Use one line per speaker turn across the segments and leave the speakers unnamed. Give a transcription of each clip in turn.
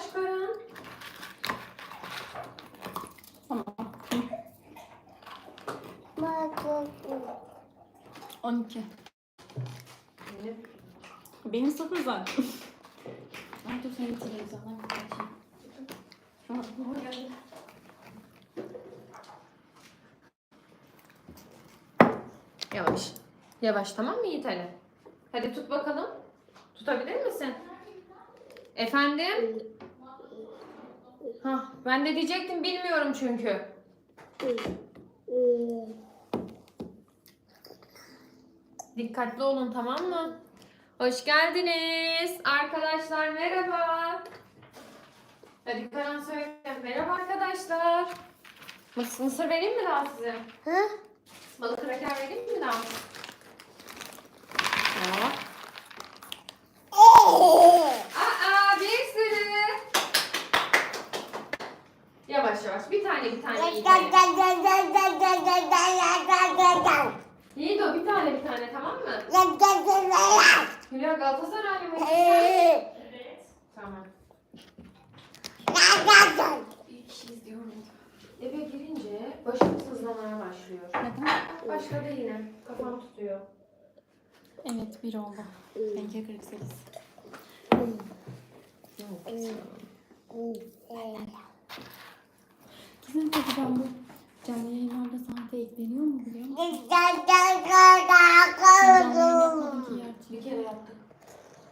Yavaş.
Tamam. 12.
Benim.
Benim sıfır zaten. Ay dur senin televizyondan bir bakayım. Şu an geldi.
Yavaş. Yavaş tamam mı Yiğit Ali? Hadi tut bakalım. Tutabilir misin? Efendim? Hah, ben de diyecektim bilmiyorum çünkü. Dikkatli olun tamam mı? Hoş geldiniz. Arkadaşlar merhaba. Hadi Karan söyle. Merhaba arkadaşlar. Mısır, vereyim mi daha size? Balık kraker vereyim mi daha? Yavaş yavaş bir tane bir tane iyi tane. Yiğit o bir tane bir tane tamam mı? Hülya Galatasaray mı? Evet. Tamam. İyi kişiyiz diyorum. Eve girince başım sızlamaya başlıyor.
Neden?
Başladı yine. Kafam tutuyor.
Evet bir oldu. Benimki 48. Ben bu canlı yayınlarda saate ekleniyor mu biliyor musun?
Bir kere yaptık.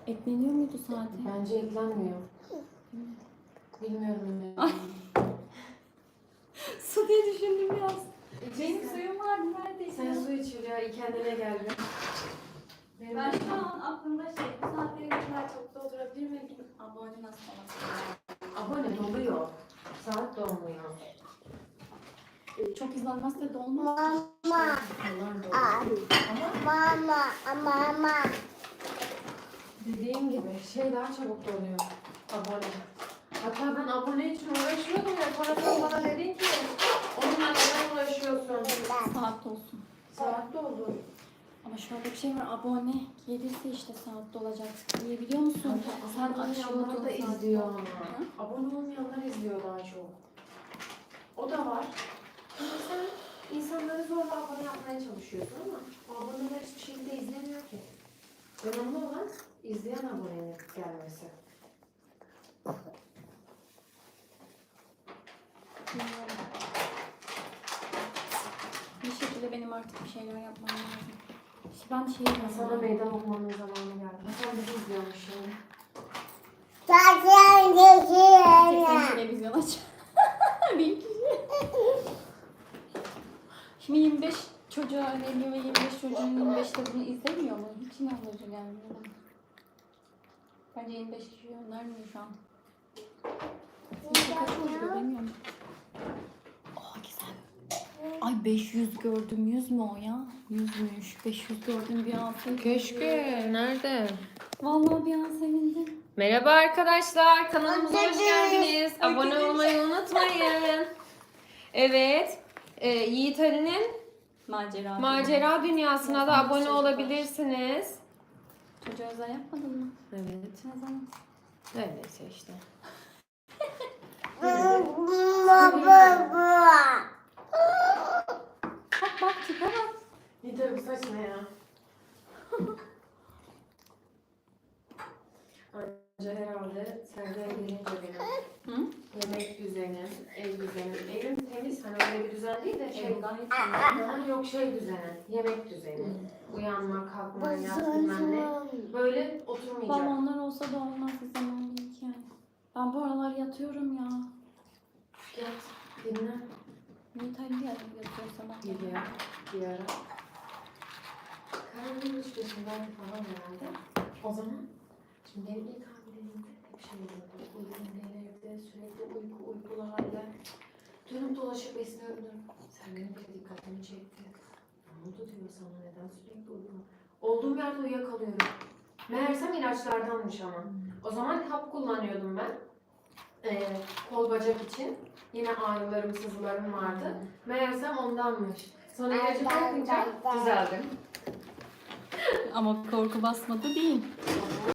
Ekleniyor muydu saate?
Bence eklenmiyor. Bilmiyorum ne.
Ay. Su diye düşündüm biraz. Benim suyum vardı neredeyse.
Sen su iç Hülya. Kendine gel bir. Benim
Ben şu an aklımda şey, bu saatleri kadar çok doldurabilir miyim? Abone nasıl falan.
Abone doluyor. Saat dolmuyor.
Çok izlenmezse de olmaz.
Onlar doluyor. Ama dediğim gibi şey daha çabuk doluyor. Abone. Hatta ben abone için uğraşıyordum ya. Sen bana dedin ki onunla neden uğraşıyorsun?
Saat olsun.
Saat doldu.
Ama şöyle bir şey var, abone gelirse işte saat dolacak. Niye biliyor musun? Sen
olmayanlar da izliyor? Abone olmayanlar izliyor daha çok. O da var. Şimdi sen insanları zorla abone yapmaya çalışıyorsun ama o aboneler hiçbir şekilde izlemiyor ki. Önemli olan izleyen abonenin gelmesi.
Bilmiyorum. Bir şekilde benim artık bir şeyler yapmam lazım. İşte ben şey
Sana meydan okumanın zamanı geldi. Hasan bizi izliyormuş şimdi.
Sen televizyon aç. bir kişi. Şimdi 25 çocuğa veriyor ve 25 çocuğun 25'te bunu izlemiyor mu? Hiç inandırıcı gelmiyor bana. Bence 25 kişi göndermiyor şu an. Sizce kaç oluyor bilmiyorum. Aa güzel. Ay 500 gördüm 100 mü o ya? 100'müş. 500 gördüm bir an sevindim.
Keşke. Nerede?
Vallahi bir an sevindim.
Merhaba arkadaşlar. Kanalımıza hoş geldiniz. Abone olmayı unutmayın. Evet. E, Yiğit Ali'nin
Macera.
macera dünyasına da abone olabilirsiniz.
Çocuğa özel yapmadın mı?
Evet.
Ne zaman?
Öyleyse işte.
Bak bak tipe bak.
Yiğit Ali bu saç ne ya? Anca herhalde Serdar'a gelince benim
Hı?
yemek düzenim, ev düzenim. Evim temiz hani öyle bir düzen değil de şey.
Gayet
yok şey düzeni, yemek düzeni. Uyanma, kalkma, yat bilmem ne. Böyle oturmayacak.
Balonlar olsa da olmaz bir zaman değil ki yani. Ben bu aralar yatıyorum ya.
Yat, dinle.
Niye tabii yatıyor sabah?
Geliyor bir ara. Karadeniz'in üstündeydi falan herhalde. O zaman, şimdi benim ilk hamileliğimde hep şey. Uykum evde sürekli uyku uykularda. Dönüp dolaşıp esniyordum. Sen benim bir dikkatimi çekti. Ne oldu diyor sana neden sürekli uyuma? Olduğum yerde uyuyakalıyorum. Meğersem ilaçlardanmış ama. O zaman hap kullanıyordum ben. Ee, kol bacak için. Yine ağrılarım, sızılarım vardı. Meğersem ondanmış. Sonra ilacı bırakınca düzeldim.
Ama korku basmadı değil.